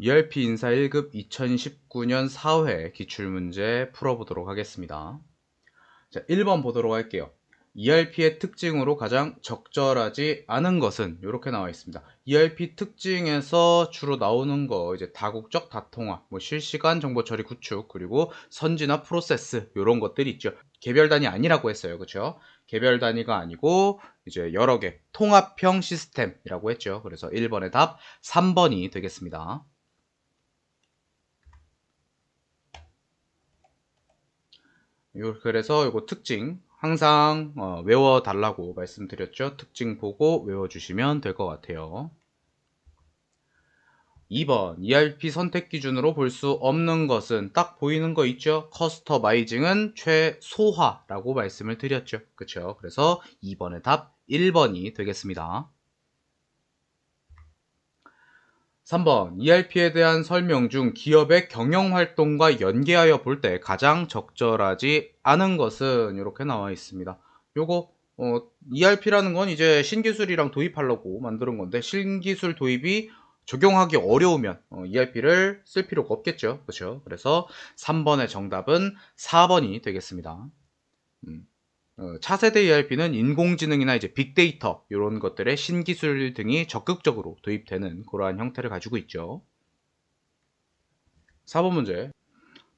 ERP 인사 1급 2019년 4회 기출문제 풀어보도록 하겠습니다. 자, 1번 보도록 할게요. ERP의 특징으로 가장 적절하지 않은 것은 이렇게 나와 있습니다. ERP 특징에서 주로 나오는 거 이제 다국적 다통화, 뭐 실시간 정보 처리 구축, 그리고 선진화 프로세스 이런 것들이 있죠. 개별 단위 아니라고 했어요. 그렇죠? 개별 단위가 아니고 이제 여러 개 통합형 시스템이라고 했죠. 그래서 1번의 답 3번이 되겠습니다. 그래서 이거 특징 항상 어, 외워달라고 말씀드렸죠. 특징 보고 외워주시면 될 것 같아요. 2번 ERP 선택 기준으로 볼 수 없는 것은 딱 보이는 거 있죠? 커스터마이징은 최소화라고 말씀을 드렸죠. 그렇죠? 그래서 2번의 답 1번이 되겠습니다. 3번 ERP에 대한 설명 중 기업의 경영활동과 연계하여 볼 때 가장 적절하지 않은 것은 이렇게 나와 있습니다. 요거 어, ERP라는 건 이제 신기술이랑 도입하려고 만드는 건데 신기술 도입이 적용하기 어려우면 어, ERP를 쓸 필요가 없겠죠. 그렇죠? 그래서 3번의 정답은 4번이 되겠습니다. 음. 어, 차세대 ERP는 인공지능이나 이제 빅데이터 이런 것들의 신기술 등이 적극적으로 도입되는 그러한 형태를 가지고 있죠. 4번 문제.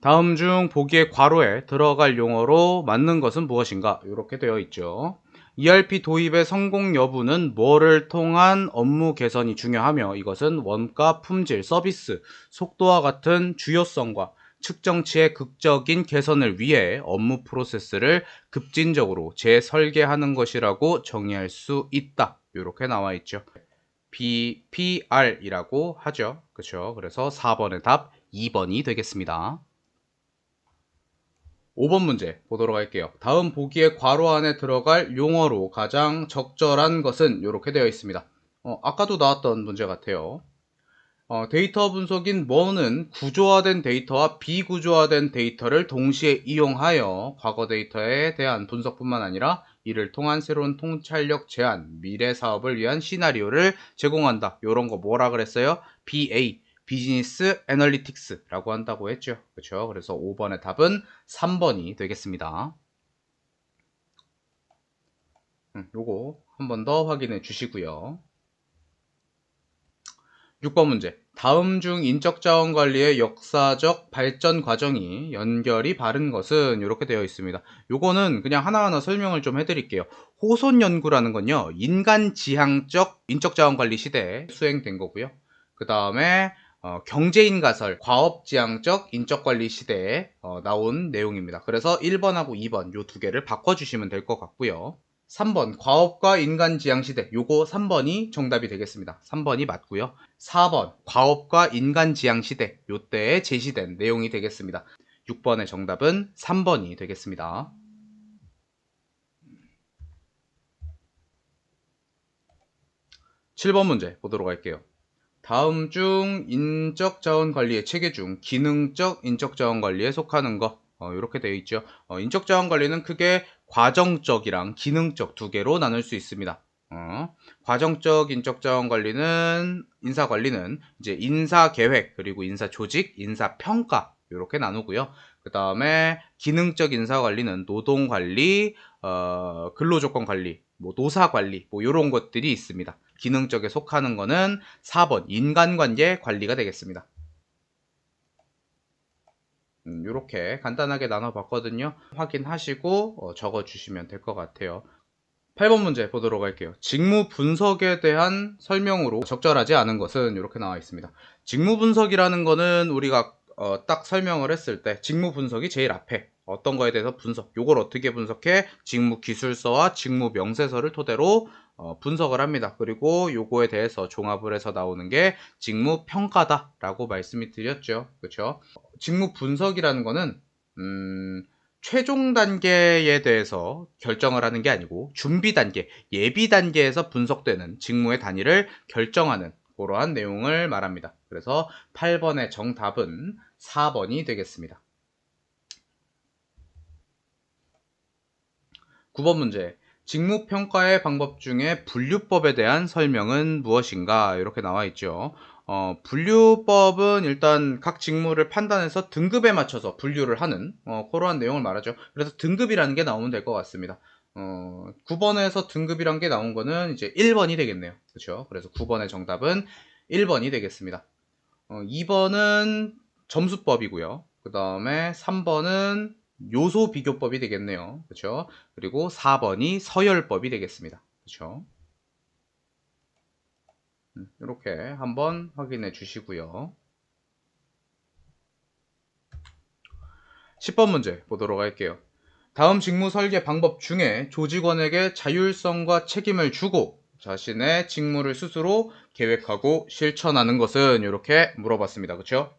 다음 중 보기의 괄호에 들어갈 용어로 맞는 것은 무엇인가? 이렇게 되어 있죠. ERP 도입의 성공 여부는 뭐를 통한 업무 개선이 중요하며 이것은 원가, 품질, 서비스, 속도와 같은 주요성과 측정치의 극적인 개선을 위해 업무 프로세스를 급진적으로 재설계하는 것이라고 정의할 수 있다. 이렇게 나와 있죠. BPR이라고 하죠. 그렇죠? 그래서 4번의 답 2번이 되겠습니다. 5번 문제 보도록 할게요. 다음 보기의 괄호 안에 들어갈 용어로 가장 적절한 것은 이렇게 되어 있습니다. 어, 아까도 나왔던 문제 같아요. 어, 데이터 분석인 뭐는 구조화된 데이터와 비구조화된 데이터를 동시에 이용하여 과거 데이터에 대한 분석뿐만 아니라 이를 통한 새로운 통찰력 제한, 미래 사업을 위한 시나리오를 제공한다. 이런 거 뭐라 그랬어요? BA, 비즈니스 애널리틱스라고 한다고 했죠. 그렇죠? 그래서 5번의 답은 3번이 되겠습니다. 음, 요거 한 번 더 확인해 주시고요. 6번 문제. 다음 중 인적 자원 관리의 역사적 발전 과정이 연결이 바른 것은 이렇게 되어 있습니다. 요거는 그냥 하나하나 설명을 좀 해드릴게요. 호손 연구라는 건요, 인간 지향적 인적 자원 관리 시대에 수행된 거고요. 그 다음에 어, 경제인 가설, 과업지향적 인적관리 시대에 어, 나온 내용입니다. 그래서 1번하고 2번 요 두 개를 바꿔주시면 될 것 같고요. 3번 과업과 인간지향 시대 요거 3번이 정답이 되겠습니다. 3번이 맞고요. 4번 과업과 인간지향 시대 요때에 제시된 내용이 되겠습니다. 6번의 정답은 3번이 되겠습니다. 7번 문제 보도록 할게요. 다음 중 인적 자원 관리의 체계 중 기능적 인적 자원 관리에 속하는 것 어, 이렇게 되어 있죠. 어, 인적 자원 관리는 크게 과정적이랑 기능적 두 개로 나눌 수 있습니다. 어, 과정적 인적 자원 관리는 인사 관리는 이제 인사 계획 그리고 인사 조직, 인사 평가 이렇게 나누고요. 그 다음에 기능적 인사 관리는 노동 관리, 어, 근로 조건 관리, 뭐 노사 관리 뭐 이런 것들이 있습니다. 기능적에 속하는 거는 4번 인간관계 관리가 되겠습니다. 음, 이렇게 간단하게 나눠봤거든요. 확인하시고 어, 적어주시면 될 것 같아요. 8번 문제 보도록 할게요. 직무 분석에 대한 설명으로 적절하지 않은 것은 이렇게 나와 있습니다. 직무 분석이라는 거는 우리가 어, 딱 설명을 했을 때 직무 분석이 제일 앞에 어떤 거에 대해서 분석, 요걸 어떻게 분석해? 직무 기술서와 직무 명세서를 토대로 어, 분석을 합니다. 그리고 요거에 대해서 종합을 해서 나오는 게 직무 평가다라고 말씀이 드렸죠. 그렇죠? 직무 분석이라는 거는 음, 최종 단계에 대해서 결정을 하는 게 아니고 준비 단계, 예비 단계에서 분석되는 직무의 단위를 결정하는 그러한 내용을 말합니다. 그래서 8번의 정답은 4번이 되겠습니다. 9번 문제. 직무평가의 방법 중에 분류법에 대한 설명은 무엇인가 이렇게 나와 있죠. 어, 분류법은 일단 각 직무를 판단해서 등급에 맞춰서 분류를 하는 어, 그러한 내용을 말하죠. 그래서 등급이라는 게 나오면 될 것 같습니다. 어, 9번에서 등급이란 게 나온 거는 이제 1번이 되겠네요. 그렇죠? 그래서 9번의 정답은 1번이 되겠습니다. 어, 2번은 점수법이고요. 그 다음에 3번은 요소 비교법이 되겠네요. 그렇죠? 그리고 4번이 서열법이 되겠습니다. 그렇죠? 이렇게 한번 확인해 주시고요. 10번 문제 보도록 할게요. 다음 직무 설계 방법 중에 조직원에게 자율성과 책임을 주고 자신의 직무를 스스로 계획하고 실천하는 것은 이렇게 물어봤습니다. 그렇죠?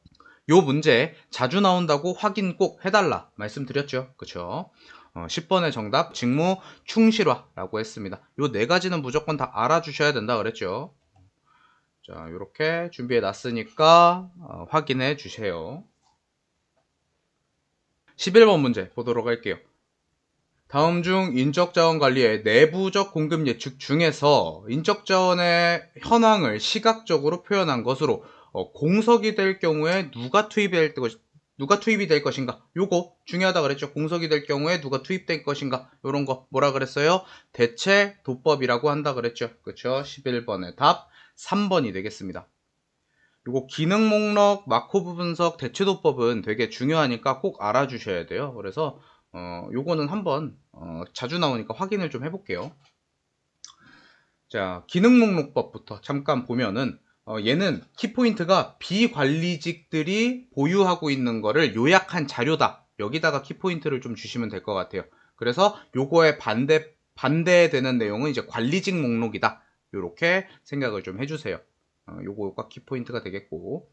요 문제 자주 나온다고 확인 꼭 해달라 말씀드렸죠. 그렇죠? 어, 10번의 정답 직무 충실화라고 했습니다. 요 네 가지는 무조건 다 알아주셔야 된다 그랬죠. 자, 이렇게 준비해 놨으니까 어, 확인해 주세요. 11번 문제 보도록 할게요. 다음 중 인적자원 관리의 내부적 공급 예측 중에서 인적자원의 현황을 시각적으로 표현한 것으로 어, 공석이 될 경우에 누가 투입이 될 것, 누가 투입이 될 것인가? 요거 중요하다 그랬죠. 공석이 될 경우에 누가 투입될 것인가? 요런 거 뭐라 그랬어요? 대체 도법이라고 한다 그랬죠. 그렇죠? 11번의 답 3번이 되겠습니다. 요거 기능 목록, 마코브 분석, 대체 도법은 되게 중요하니까 꼭 알아주셔야 돼요. 그래서 어, 요거는 한번 어, 자주 나오니까 확인을 좀 해볼게요. 자, 기능 목록법부터 잠깐 보면은 어, 얘는 키포인트가 비관리직들이 보유하고 있는 거를 요약한 자료다. 여기다가 키포인트를 좀 주시면 될 것 같아요. 그래서 요거에 반대 반대되는 내용은 이제 관리직 목록이다. 이렇게 생각을 좀 해주세요. 어, 요거가 키포인트가 되겠고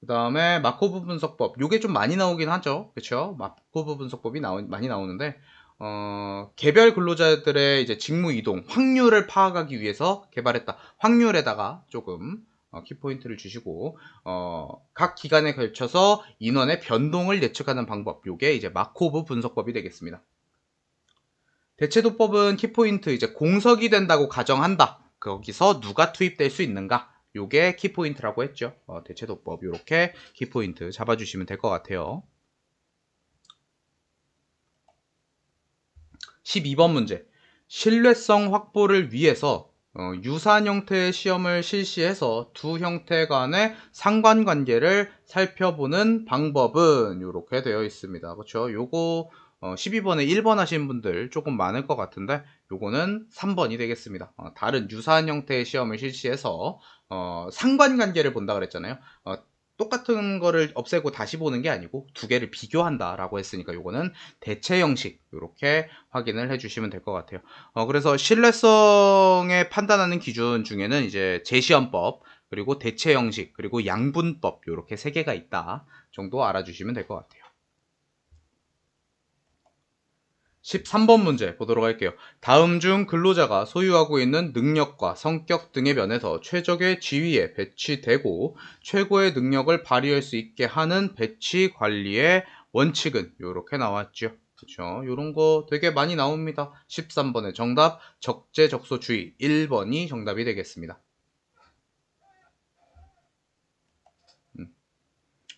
그 다음에 마코브 분석법 요게 좀 많이 나오긴 하죠 그쵸 마코브 분석법이 나오, 많이 나오는데 어, 개별 근로자들의 이제 직무 이동 확률을 파악하기 위해서 개발했다 확률에다가 조금 어, 키포인트를 주시고 어, 각 기간에 걸쳐서 인원의 변동을 예측하는 방법 요게 이제 마코브 분석법이 되겠습니다. 대체도법은 키포인트 이제 공석이 된다고 가정한다. 거기서 누가 투입될 수 있는가? 요게 키포인트라고 했죠. 어, 대체도법 요렇게 키포인트 잡아주시면 될 것 같아요. 12번 문제. 신뢰성 확보를 위해서 어, 유사한 형태의 시험을 실시해서 두 형태 간의 상관관계를 살펴보는 방법은 이렇게 되어 있습니다. 그렇죠? 요거 어, 12번에 1번 하신 분들 조금 많을 것 같은데 요거는 3번이 되겠습니다. 어, 다른 유사한 형태의 시험을 실시해서 어, 상관관계를 본다 그랬잖아요. 어, 똑같은 거를 없애고 다시 보는 게 아니고 두 개를 비교한다 라고 했으니까 요거는 대체 형식 이렇게 확인을 해 주시면 될 것 같아요. 어, 그래서 신뢰성에 판단하는 기준 중에는 이제 재시험법 그리고 대체 형식 그리고 양분법 이렇게 세 개가 있다 정도 알아주시면 될 것 같아요 13번 문제 보도록 할게요. 다음 중 근로자가 소유하고 있는 능력과 성격 등의 면에서 최적의 지위에 배치되고 최고의 능력을 발휘할 수 있게 하는 배치 관리의 원칙은 이렇게 나왔죠. 그렇죠. 이런 거 되게 많이 나옵니다. 13번의 정답 적재적소주의 1번이 정답이 되겠습니다.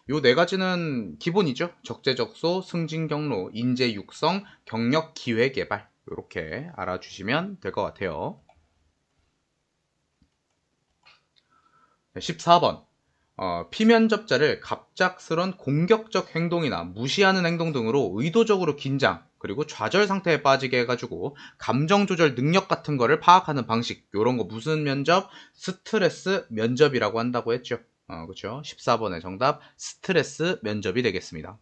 요 네 가지는 기본이죠. 적재적소, 승진 경로, 인재 육성, 경력 기회 개발 이렇게 알아주시면 될 것 같아요. 14번 어, 피면접자를 갑작스런 공격적 행동이나 무시하는 행동 등으로 의도적으로 긴장 그리고 좌절 상태에 빠지게 해가지고 감정 조절 능력 같은 거를 파악하는 방식 이런 거 무슨 면접? 스트레스 면접이라고 한다고 했죠. 어, 그렇죠. 14번의 정답 스트레스 면접이 되겠습니다.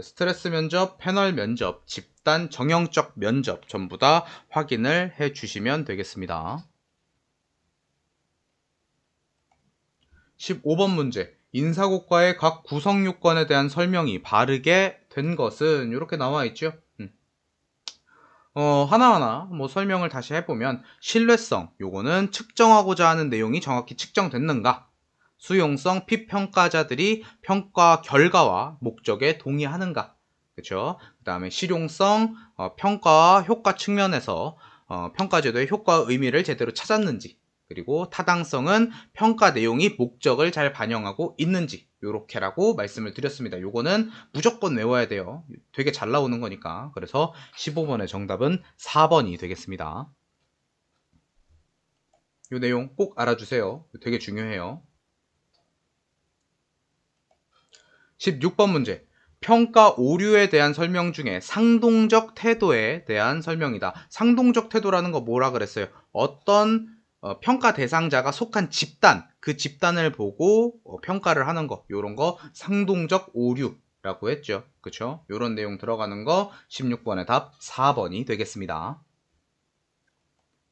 스트레스 면접, 패널 면접, 집단 정형적 면접 전부 다 확인을 해 주시면 되겠습니다. 15번 문제 인사고과의 각 구성 요건에 대한 설명이 바르게 된 것은 이렇게 나와 있죠. 어, 하나하나 뭐 설명을 다시 해보면 신뢰성 요거는 측정하고자 하는 내용이 정확히 측정됐는가 수용성 피평가자들이 평가 결과와 목적에 동의하는가 그쵸? 그 다음에 실용성, 어, 평가, 효과 측면에서 어, 평가제도의 효과 의미를 제대로 찾았는지 그리고 타당성은 평가 내용이 목적을 잘 반영하고 있는지 요렇게라고 말씀을 드렸습니다. 요거는 무조건 외워야 돼요. 되게 잘 나오는 거니까. 그래서 15번의 정답은 4번이 되겠습니다. 요 내용 꼭 알아주세요. 되게 중요해요. 16번 문제. 평가 오류에 대한 설명 중에 상동적 태도에 대한 설명이다. 상동적 태도라는 거 뭐라 그랬어요? 어떤 어, 평가 대상자가 속한 집단, 그 집단을 보고 어, 평가를 하는 거, 요런 거 상동적 오류라고 했죠. 그쵸? 요런 내용 들어가는 거 16번의 답 4번이 되겠습니다.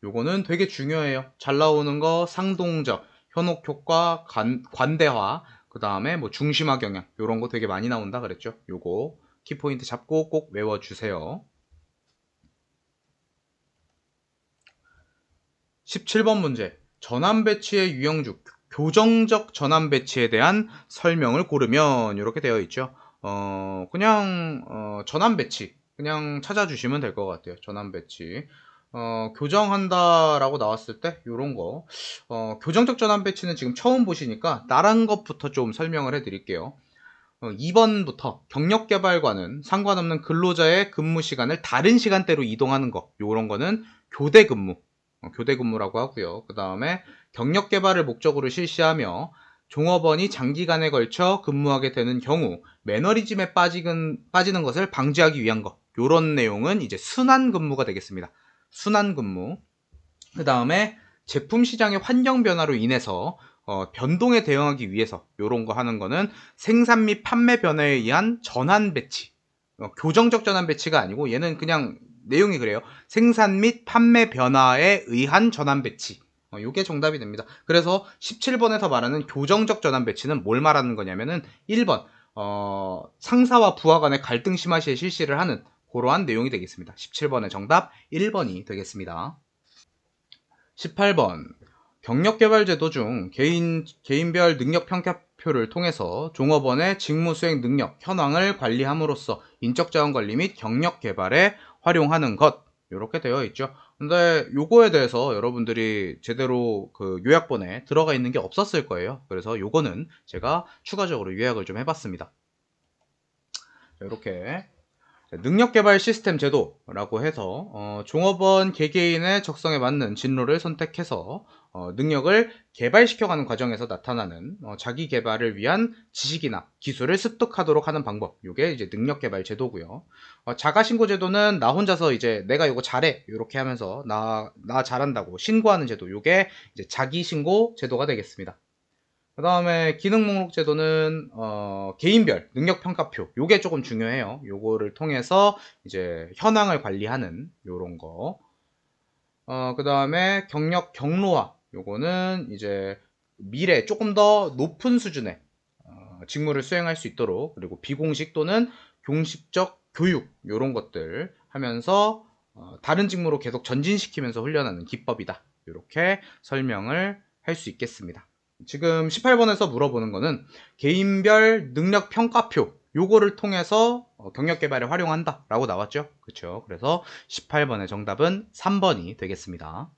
요거는 되게 중요해요. 잘 나오는 거 상동적, 현혹 효과, 관, 관대화, 그 다음에 뭐 중심화 경향 요런 거 되게 많이 나온다 그랬죠. 요거 키포인트 잡고 꼭 외워주세요. 17번 문제 전환 배치의 유형주 교정적 전환 배치에 대한 설명을 고르면 이렇게 되어 있죠. 어 그냥 어, 전환 배치 그냥 찾아주시면 될 것 같아요. 전환 배치 어, 교정한다라고 나왔을 때 이런 거 어, 교정적 전환 배치는 지금 처음 보시니까 다른 것부터 좀 설명을 해 드릴게요. 어, 2번부터 경력 개발과는 상관없는 근로자의 근무 시간을 다른 시간대로 이동하는 거 이런 거는 교대 근무 어, 교대 근무라고 하고요. 그 다음에 경력 개발을 목적으로 실시하며 종업원이 장기간에 걸쳐 근무하게 되는 경우 매너리즘에 빠지는, 빠지는 것을 방지하기 위한 것 이런 내용은 이제 순환 근무가 되겠습니다. 순환 근무. 그 다음에 제품 시장의 환경 변화로 인해서 어, 변동에 대응하기 위해서 이런 거 하는 거는 생산 및 판매 변화에 의한 전환 배치. 어, 교정적 전환 배치가 아니고 얘는 그냥 내용이 그래요. 생산 및 판매 변화에 의한 전환 배치. 어, 이게 정답이 됩니다. 그래서 17번에서 말하는 교정적 전환 배치는 뭘 말하는 거냐면은 1번 어, 상사와 부하 간의 갈등 심화 시에 실시를 하는 그러한 내용이 되겠습니다. 17번의 정답 1번이 되겠습니다. 18번 경력개발 제도 중 개인, 개인별 능력평가표를 통해서 종업원의 직무수행 능력, 현황을 관리함으로써 인적자원관리 및 경력개발에 활용하는 것 이렇게 되어 있죠. 근데 요거에 대해서 여러분들이 제대로 그 요약본에 들어가 있는 게 없었을 거예요. 그래서 요거는 제가 추가적으로 요약을 좀 해봤습니다. 이렇게 능력개발 시스템 제도라고 해서 어, 종업원 개개인의 적성에 맞는 진로를 선택해서 어, 능력을 개발시켜가는 과정에서 나타나는 어, 자기 개발을 위한 지식이나 기술을 습득하도록 하는 방법. 이게 이제 능력 개발 제도고요. 어, 자가 신고 제도는 나 혼자서 이제 내가 이거 잘해 이렇게 하면서 나 나 잘한다고 신고하는 제도. 이게 이제 자기 신고 제도가 되겠습니다. 그 다음에 기능 목록 제도는 어, 개인별 능력 평가표 요게 조금 중요해요. 요거를 통해서 이제 현황을 관리하는 요런 거. 어, 그 다음에 경력 경로화 요거는 이제 미래 조금 더 높은 수준의 어, 직무를 수행할 수 있도록 그리고 비공식 또는 공식적 교육 요런 것들 하면서 어, 다른 직무로 계속 전진시키면서 훈련하는 기법이다. 이렇게 설명을 할 수 있겠습니다. 지금 18번에서 물어보는 거는 개인별 능력 평가표 요거를 통해서 어, 경력 개발에 활용한다 라고 나왔죠? 그렇죠 그래서 18번의 정답은 3번이 되겠습니다.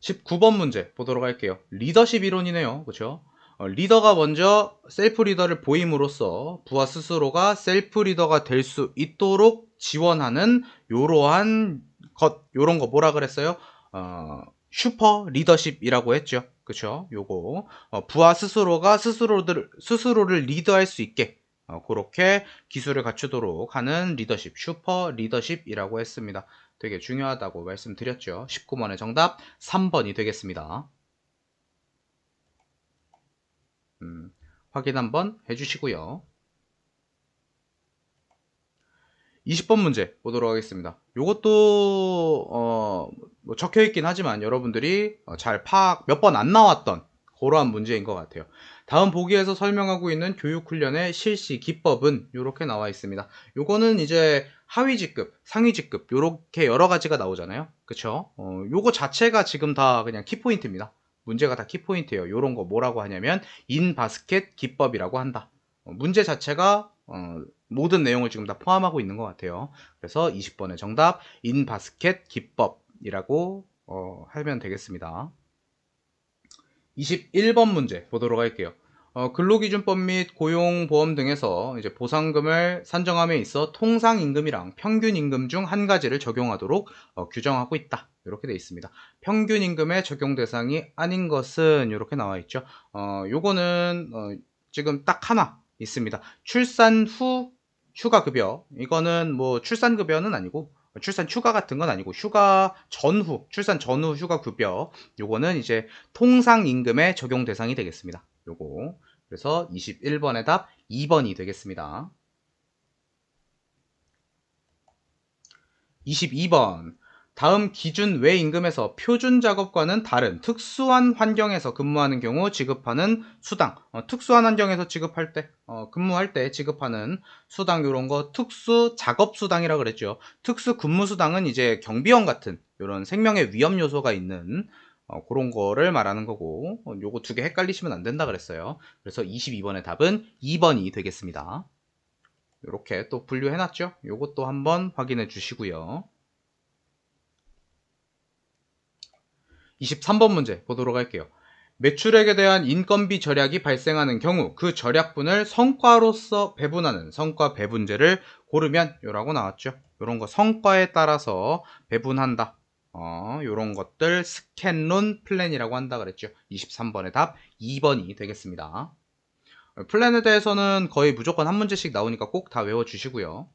19번 문제 보도록 할게요. 리더십 이론이네요. 그렇죠 어, 리더가 먼저 셀프 리더를 보임으로써 부하 스스로가 셀프 리더가 될 수 있도록 지원하는 요러한 것 요런 거 뭐라 그랬어요 어, 슈퍼 리더십이라고 했죠. 그쵸? 요거 어, 부하 스스로가 스스로들 스스로를 리드할 수 있게 어, 그렇게 기술을 갖추도록 하는 리더십, 슈퍼 리더십이라고 했습니다. 되게 중요하다고 말씀드렸죠. 19번의 정답 3번이 되겠습니다. 음, 확인 한번 해주시고요. 20번 문제 보도록 하겠습니다. 이것도 어, 뭐 적혀 있긴 하지만 여러분들이 어, 잘 파악 몇 번 안 나왔던 그러한 문제인 것 같아요. 다음 보기에서 설명하고 있는 교육훈련의 실시 기법은 이렇게 나와 있습니다. 요거는 이제 하위 직급, 상위 직급 이렇게 여러 가지가 나오잖아요. 그쵸? 어, 요거 자체가 지금 다 그냥 키포인트입니다. 문제가 다 키포인트예요. 이런 거 뭐라고 하냐면 인바스켓 기법이라고 한다. 어, 문제 자체가 어, 모든 내용을 지금 다 포함하고 있는 것 같아요. 그래서 20번의 정답 인바스켓 기법이라고 어, 하면 되겠습니다. 21번 문제 보도록 할게요. 어, 근로기준법 및 고용보험 등에서 이제 보상금을 산정함에 있어 통상임금이랑 평균임금 중 한 가지를 적용하도록 어, 규정하고 있다. 이렇게 되어 있습니다. 평균임금의 적용 대상이 아닌 것은 이렇게 나와 있죠. 어, 요거는 어, 지금 딱 하나 있습니다. 출산 후 휴가 급여. 이거는 뭐 출산 급여는 아니고 출산 휴가 같은 건 아니고 휴가 전후, 출산 전후 휴가 급여. 요거는 이제 통상 임금의 적용 대상이 되겠습니다. 요거. 그래서 21번의 답 2번이 되겠습니다. 22번. 다음 기준 외 임금에서 표준 작업과는 다른 특수한 환경에서 근무하는 경우 지급하는 수당. 어, 특수한 환경에서 지급할 때, 어, 근무할 때 지급하는 수당 이런 거 특수 작업 수당이라 그랬죠. 특수 근무 수당은 이제 경비원 같은 이런 생명의 위험 요소가 있는 어, 그런 거를 말하는 거고 어, 요거 두 개 헷갈리시면 안 된다 그랬어요. 그래서 22번의 답은 2번이 되겠습니다. 이렇게 또 분류해 놨죠. 요것도 한번 확인해 주시고요. 23번 문제 보도록 할게요. 매출액에 대한 인건비 절약이 발생하는 경우 그 절약분을 성과로서 배분하는 성과 배분제를 고르면 요라고 나왔죠. 요런 거 성과에 따라서 배분한다. 어, 요런 것들 스캔론 플랜이라고 한다 그랬죠. 23번의 답 2번이 되겠습니다. 플랜에 대해서는 거의 무조건 한 문제씩 나오니까 꼭 다 외워주시고요.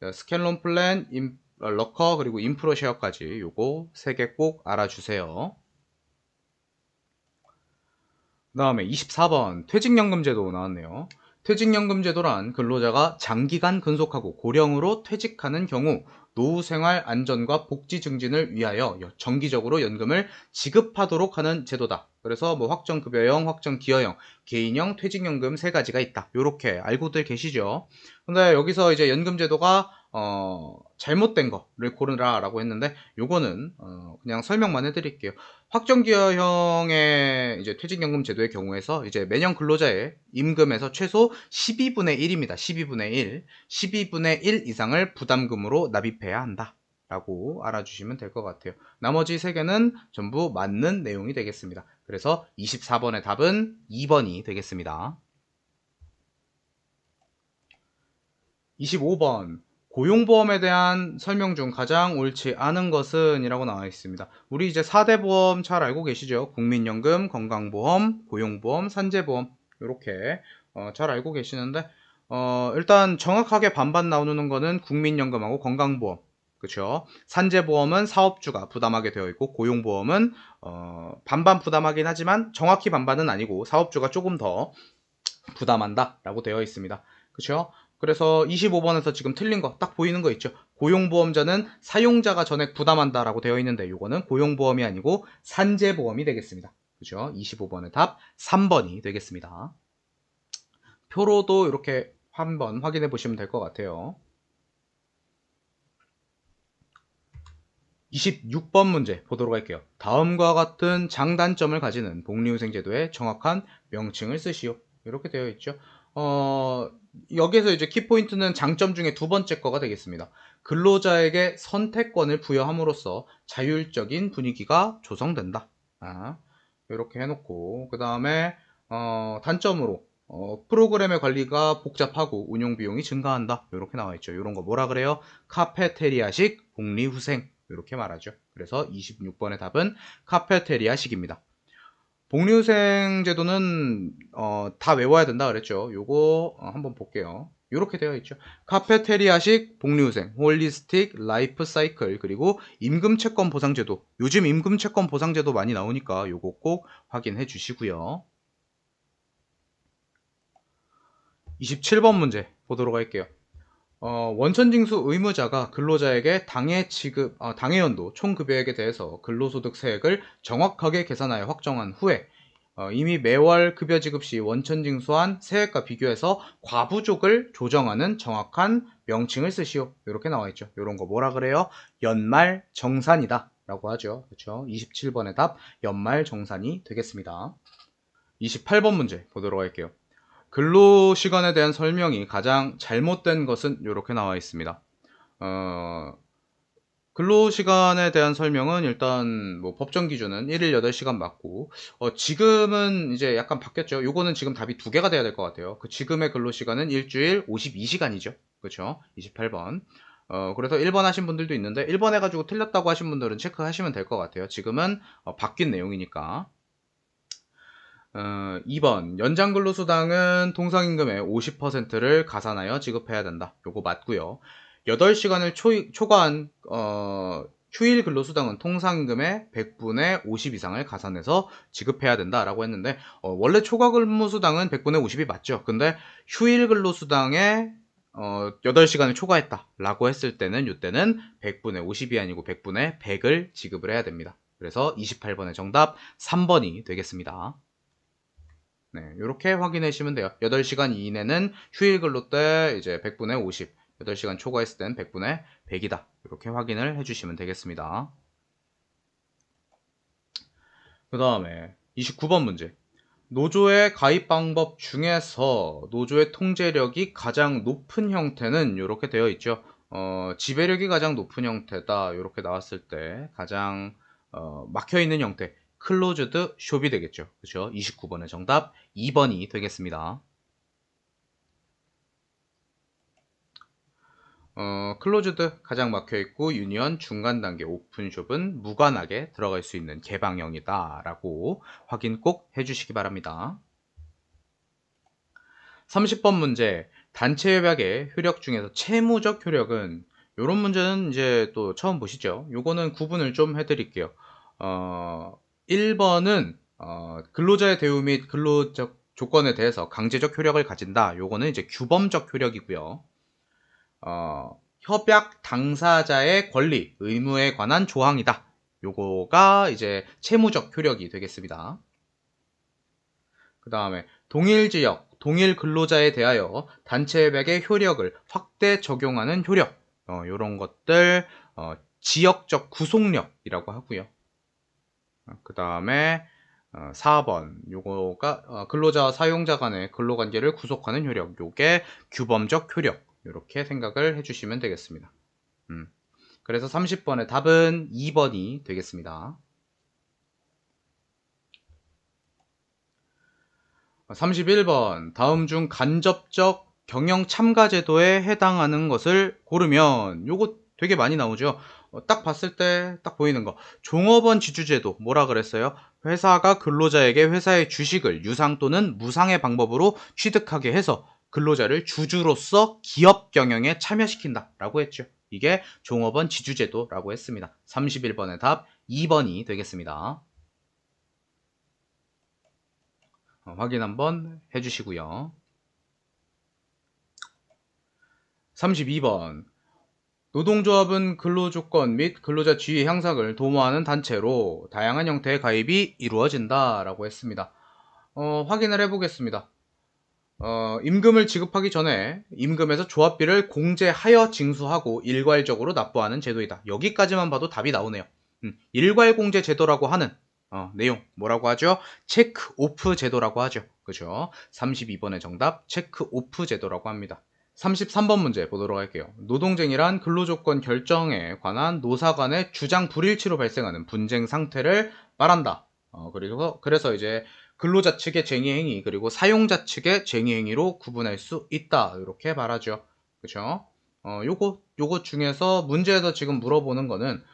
네. 스캔론 플랜, 임, 어, 러커 그리고 인프로 쉐어까지 요거 세개꼭 알아주세요. 그 다음에 24번 퇴직연금 제도 나왔네요. 퇴직연금 제도란 근로자가 장기간 근속하고 고령으로 퇴직하는 경우 노후생활 안전과 복지 증진을 위하여 정기적으로 연금을 지급하도록 하는 제도다. 그래서 뭐 확정급여형, 확정기여형, 개인형 퇴직연금 세 가지가 있다. 이렇게 알고들 계시죠? 근데 여기서 이제 연금제도가 어, 잘못된 거를 고르라라고 했는데 요거는 어, 그냥 설명만 해드릴게요. 확정기여형의 이제 퇴직연금 제도의 경우에서 이제 매년 근로자의 임금에서 최소 12분의 1입니다. 12분의 1, 12분의 1 이상을 부담금으로 납입해야 한다. 라고 알아주시면 될 것 같아요. 나머지 세 개는 전부 맞는 내용이 되겠습니다. 그래서 24번의 답은 2번이 되겠습니다. 25번 고용보험에 대한 설명 중 가장 옳지 않은 것은 이라고 나와 있습니다. 우리 이제 4대 보험 잘 알고 계시죠? 국민연금, 건강보험, 고용보험, 산재보험 이렇게 어, 잘 알고 계시는데 어, 일단 정확하게 반반 나오는 거는 국민연금하고 건강보험 그렇죠. 산재보험은 사업주가 부담하게 되어 있고 고용보험은 어, 반반 부담하긴 하지만 정확히 반반은 아니고 사업주가 조금 더 부담한다 라고 되어 있습니다. 그렇죠. 그래서 25번에서 지금 틀린 거 딱 보이는 거 있죠. 고용보험자는 사용자가 전액 부담한다 라고 되어 있는데 이거는 고용보험이 아니고 산재보험이 되겠습니다. 그죠? 25번의 답 3번이 되겠습니다. 표로도 이렇게 한번 확인해 보시면 될 것 같아요. 26번 문제 보도록 할게요. 다음과 같은 장단점을 가지는 복리후생 제도의 정확한 명칭을 쓰시오. 이렇게 되어 있죠. 어, 여기서 이제 키포인트는 장점 중에 두 번째 거가 되겠습니다. 근로자에게 선택권을 부여함으로써 자율적인 분위기가 조성된다. 아, 이렇게 해놓고 그 다음에 어, 단점으로 어, 프로그램의 관리가 복잡하고 운용 비용이 증가한다. 이렇게 나와 있죠. 이런 거 뭐라 그래요? 카페테리아식 복리후생 이렇게 말하죠. 그래서 26번의 답은 카페테리아식입니다. 복리후생 제도는 어, 다 외워야 된다 그랬죠. 요거 어, 한번 볼게요. 이렇게 되어 있죠. 카페테리아식 복리후생, 홀리스틱 라이프 사이클, 그리고 임금 채권 보상 제도. 요즘 임금 채권 보상 제도 많이 나오니까 요거 꼭 확인해 주시고요. 27번 문제 보도록 할게요. 어, 원천징수 의무자가 근로자에게 당해 지급, 어, 당해 연도 총 급여액에 대해서 근로소득세액을 정확하게 계산하여 확정한 후에 어, 이미 매월 급여 지급 시 원천징수한 세액과 비교해서 과부족을 조정하는 정확한 명칭을 쓰시오. 이렇게 나와 있죠. 이런 거 뭐라 그래요? 연말 정산이다. 라고 하죠. 그렇죠? 27번의 답 연말 정산이 되겠습니다. 28번 문제 보도록 할게요. 근로 시간에 대한 설명이 가장 잘못된 것은 이렇게 나와 있습니다. 어, 근로 시간에 대한 설명은 일단 뭐 법정 기준은 1일 8시간 맞고 어, 지금은 이제 약간 바뀌었죠. 요거는 지금 답이 두 개가 돼야 될 것 같아요. 그 지금의 근로 시간은 일주일 52시간이죠. 그렇죠? 28번. 어, 그래서 1번 하신 분들도 있는데 1번 해가지고 틀렸다고 하신 분들은 체크하시면 될 것 같아요. 지금은 어, 바뀐 내용이니까. 어, 2번 연장 근로수당은 통상임금의 50%를 가산하여 지급해야 된다. 요거 맞고요. 8시간을 초, 초과한 어, 휴일 근로수당은 통상임금의 100분의 50 이상을 가산해서 지급해야 된다라고 했는데 어, 원래 초과 근로수당은 100분의 50이 맞죠. 근데 휴일 근로수당에 어, 8시간을 초과했다라고 했을 때는 이때는 100분의 50이 아니고 100분의 100을 지급을 해야 됩니다. 그래서 28번의 정답 3번이 되겠습니다. 네, 이렇게 확인해 주시면 돼요. 8시간 이내는 휴일 근로 때 이제 100분의 50, 8시간 초과했을 땐 100분의 100이다. 이렇게 확인을 해 주시면 되겠습니다. 그 다음에 29번 문제. 노조의 가입 방법 중에서 노조의 통제력이 가장 높은 형태는 이렇게 되어 있죠. 어, 지배력이 가장 높은 형태다. 이렇게 나왔을 때 가장 어, 막혀 있는 형태. 클로즈드 숍이 되겠죠. 그렇죠? 29번의 정답 2번이 되겠습니다. 어, 클로즈드 가장 막혀 있고 유니언 중간 단계 오픈숍은 무관하게 들어갈 수 있는 개방형이다 라고 확인 꼭 해주시기 바랍니다. 30번 문제 단체 협약의 효력 중에서 채무적 효력은 이런 문제는 이제 또 처음 보시죠. 요거는 구분을 좀 해드릴게요. 어, 1번은 어, 근로자의 대우 및 근로적 조건에 대해서 강제적 효력을 가진다. 요거는 이제 규범적 효력이고요. 어, 협약 당사자의 권리, 의무에 관한 조항이다. 요거가 이제 채무적 효력이 되겠습니다. 그 다음에 동일 지역, 동일 근로자에 대하여 단체 협약의 효력을 확대 적용하는 효력. 어, 요런 것들 어, 지역적 구속력이라고 하고요. 그 다음에 4번 요거가 어, 근로자와 사용자 간의 근로관계를 구속하는 효력 요게 규범적 효력 이렇게 생각을 해주시면 되겠습니다. 음. 그래서 30번의 답은 2번이 되겠습니다. 31번 다음 중 간접적 경영 참가 제도에 해당하는 것을 고르면 요거 되게 많이 나오죠. 어, 딱 봤을 때 딱 보이는 거. 종업원 지주제도 뭐라 그랬어요? 회사가 근로자에게 회사의 주식을 유상 또는 무상의 방법으로 취득하게 해서 근로자를 주주로서 기업 경영에 참여시킨다 라고 했죠. 이게 종업원 지주제도라고 했습니다. 31번의 답 2번이 되겠습니다. 어, 확인 한번 해주시고요. 32번 노동조합은 근로조건 및 근로자 지위 향상을 도모하는 단체로 다양한 형태의 가입이 이루어진다 라고 했습니다. 어, 확인을 해보겠습니다. 어, 임금을 지급하기 전에 임금에서 조합비를 공제하여 징수하고 일괄적으로 납부하는 제도이다. 여기까지만 봐도 답이 나오네요. 음, 일괄공제 제도라고 하는 어, 내용 뭐라고 하죠? 체크 오프 제도라고 하죠. 그죠? 32번의 정답 체크 오프 제도라고 합니다. 33번 문제 보도록 할게요. 노동쟁이란 근로조건 결정에 관한 노사 간의 주장 불일치로 발생하는 분쟁 상태를 말한다. 어, 그리고 그래서 이제 근로자 측의 쟁의 행위 그리고 사용자 측의 쟁의 행위로 구분할 수 있다 이렇게 말하죠. 그렇죠? 어, 요거 요거 중에서 문제에서 지금 물어보는 거는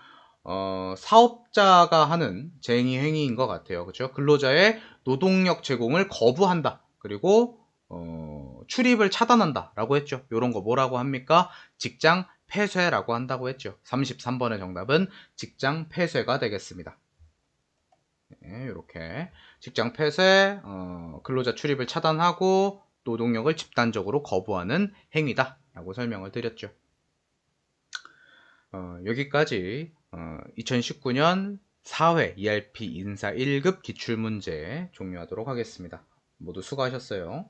어, 사업자가 하는 쟁의 행위인 것 같아요. 그렇죠? 근로자의 노동력 제공을 거부한다. 그리고 어, 출입을 차단한다라고 했죠. 요런 거 뭐라고 합니까? 직장 폐쇄라고 한다고 했죠. 33번의 정답은 직장 폐쇄가 되겠습니다. 네, 이렇게 직장 폐쇄, 어, 근로자 출입을 차단하고 노동력을 집단적으로 거부하는 행위다 라고 설명을 드렸죠. 어, 여기까지 어, 2019년 4회 ERP 인사 1급 기출문제 종료하도록 하겠습니다. 모두 수고하셨어요.